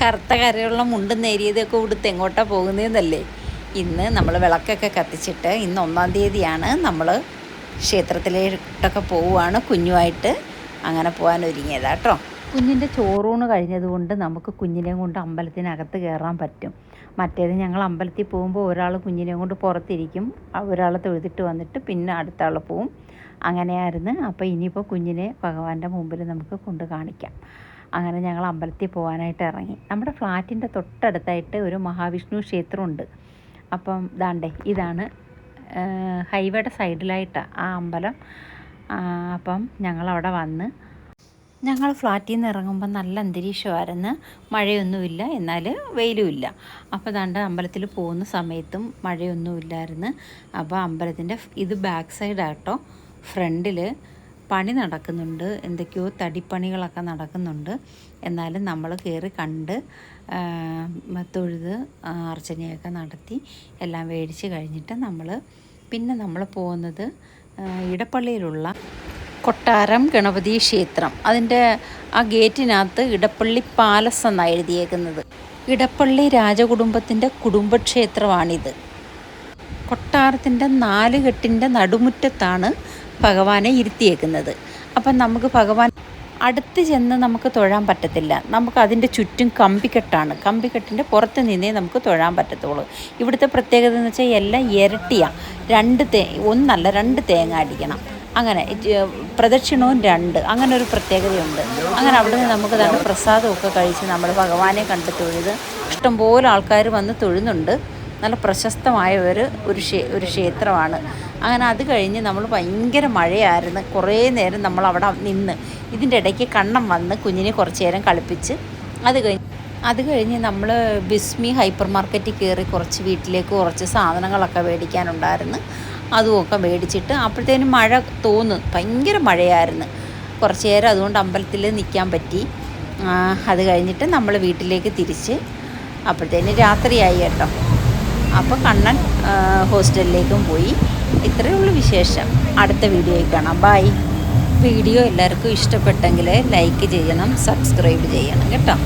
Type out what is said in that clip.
കറുത്ത കരയുള്ള മുണ്ടും നേരിയതൊക്കെ ഉടുത്ത് എങ്ങോട്ടാണ് പോകുന്നതെന്നല്ലേ ഇന്ന് നമ്മൾ വിളക്കൊക്കെ കത്തിച്ചിട്ട് ഇന്ന് ഒന്നാം തീയതിയാണ് നമ്മൾ ക്ഷേത്രത്തിലേട്ടൊക്കെ പോവുകയാണ് കുഞ്ഞുമായിട്ട് അങ്ങനെ പോകാൻ ഒരുങ്ങിയതാ കേട്ടോ. കുഞ്ഞിന്റെ ചോറൂണ് കഴിഞ്ഞതുകൊണ്ട് നമുക്ക് കുഞ്ഞിനെയും കൊണ്ട് അമ്പലത്തിനകത്ത് കയറാൻ പറ്റും. മറ്റേത് ഞങ്ങൾ അമ്പലത്തിൽ പോകുമ്പോൾ ഒരാൾ കുഞ്ഞിനെയും കൊണ്ട് പുറത്തിരിക്കും. ഒരാൾ തൊഴുതിട്ട് വന്നിട്ട് പിന്നെ അടുത്ത ആൾ പോവും. അങ്ങനെയായിരുന്നു. അപ്പോൾ ഇനിയിപ്പോൾ കുഞ്ഞിനെ ഭഗവാന്റെ മുമ്പിൽ നമുക്ക് കൊണ്ട് കാണിക്കാം. അങ്ങനെ ഞങ്ങൾ അമ്പലത്തിൽ പോകാനായിട്ട് ഇറങ്ങി. നമ്മുടെ ഫ്ലാറ്റിന്റെ തൊട്ടടുത്തായിട്ട് ഒരു മഹാവിഷ്ണു ക്ഷേത്രമുണ്ട്. അപ്പം ദാണ്ടേ ഇതാണ് ഹൈവേയുടെ സൈഡിലായിട്ട് ആ അമ്പലം. അപ്പം ഞങ്ങളവിടെ വന്ന് ഞങ്ങൾ ഫ്ലാറ്റിൽ നിന്ന് ഇറങ്ങുമ്പോൾ നല്ല അന്തരീക്ഷമായിരുന്നു. മഴയൊന്നുമില്ല എന്നാൽ വെയിലുമില്ല. അപ്പോൾ ദാണ്ട് അമ്പലത്തിൽ പോകുന്ന സമയത്തും മഴയൊന്നുമില്ലായിരുന്നു. അപ്പോൾ അമ്പലത്തിന്റെ ഇത് ബാക്ക് സൈഡാട്ടോ ഫ്രണ്ടിൽ പണി നടക്കുന്നുണ്ട്. എന്തൊക്കെയോ തടിപ്പണികളൊക്കെ നടക്കുന്നുണ്ട്. എന്നാലും നമ്മൾ കയറി കണ്ട് തൊഴുത് അർച്ചനയൊക്കെ നടത്തി എല്ലാം മേടിച്ച് കഴിഞ്ഞിട്ട് നമ്മൾ പിന്നെ നമ്മൾ പോകുന്നത് ഇടപ്പള്ളിയിലുള്ള കൊട്ടാരം ഗണപതി ക്ഷേത്രം. അതിന്റെ ആ ഗേറ്റിനകത്ത് ഇടപ്പള്ളി പാലസ് എന്നാണ് എഴുതിയേക്കുന്നത്. ഇടപ്പള്ളി രാജകുടുംബത്തിന്റെ കുടുംബക്ഷേത്രമാണിത്. കൊട്ടാരത്തിന്റെ നാല് കെട്ടിന്റെ നടുമുറ്റത്താണ് ഭഗവാനെ ഇരുത്തിയേക്കുന്നത്. അപ്പം നമുക്ക് ഭഗവാൻ അടുത്ത് ചെന്ന് നമുക്ക് തൊഴാൻ പറ്റത്തില്ല. നമുക്ക് അതിന്റെ ചുറ്റും കമ്പിക്കെട്ടാണ്. കമ്പിക്കെട്ടിന്റെ പുറത്ത് നിന്നേ നമുക്ക് തൊഴാൻ പറ്റത്തുള്ളൂ. ഇവിടുത്തെ പ്രത്യേകത എന്ന് വെച്ചാൽ എല്ലാം ഇരട്ടിയാണ് രണ്ട് തേ ഒന്നല്ല രണ്ട് തേങ്ങ അടിക്കണം. അങ്ങനെ പ്രദക്ഷിണവും രണ്ട്. അങ്ങനെ ഒരു പ്രത്യേകതയുണ്ട്. അങ്ങനെ അവിടെ നിന്ന് നമുക്ക് തന്നെ പ്രസാദമൊക്കെ കഴിച്ച് നമ്മൾ ഭഗവാനെ കണ്ട് തൊഴുത് ഇഷ്ടംപോലെ ആൾക്കാർ വന്ന് തൊഴുന്നുണ്ട്. നല്ല പ്രശസ്തമായ ഒരു ഒരു ഒരു ക്ഷേത്രമാണ്. അങ്ങനെ അത് കഴിഞ്ഞ് നമ്മൾ ഭയങ്കര മഴയായിരുന്നു. കുറേ നേരം നമ്മൾ അവിടെ നിന്ന് ഇതിന്റെ ഇടയ്ക്ക് കണ്ണം വന്ന് കുഞ്ഞിനെ കുറച്ച് നേരം കളിപ്പിച്ച് അത് കഴിഞ്ഞ് അത് കഴിഞ്ഞ് നമ്മൾ ബിസ്മി ഹൈപ്പർ മാർക്കറ്റിൽ കയറി കുറച്ച് വീട്ടിലേക്ക് കുറച്ച് സാധനങ്ങളൊക്കെ മേടിക്കാനുണ്ടായിരുന്നു. അതുമൊക്കെ മേടിച്ചിട്ട് അപ്പോഴത്തേനും മഴ തോന്നും. ഭയങ്കര മഴയായിരുന്നു. കുറച്ച് നേരം അതുകൊണ്ട് അമ്പലത്തിൽ നിൽക്കാൻ പറ്റി. അത് കഴിഞ്ഞിട്ട് നമ്മൾ വീട്ടിലേക്ക് തിരിച്ച് അപ്പോഴത്തേന് രാത്രിയായി കേട്ടോ. അപ്പോൾ കണ്ണൻ ഹോസ്റ്റലിലേക്കും പോയി. ഇത്രയേ ഉള്ളൂ വിശേഷം. അടുത്ത വീഡിയോയിൽ കാണാം. ബൈ വീഡിയോ എല്ലാവർക്കും ഇഷ്ടപ്പെട്ടെങ്കിൽ ലൈക്ക് ചെയ്യണം സബ്സ്ക്രൈബ് ചെയ്യണം കേട്ടോ.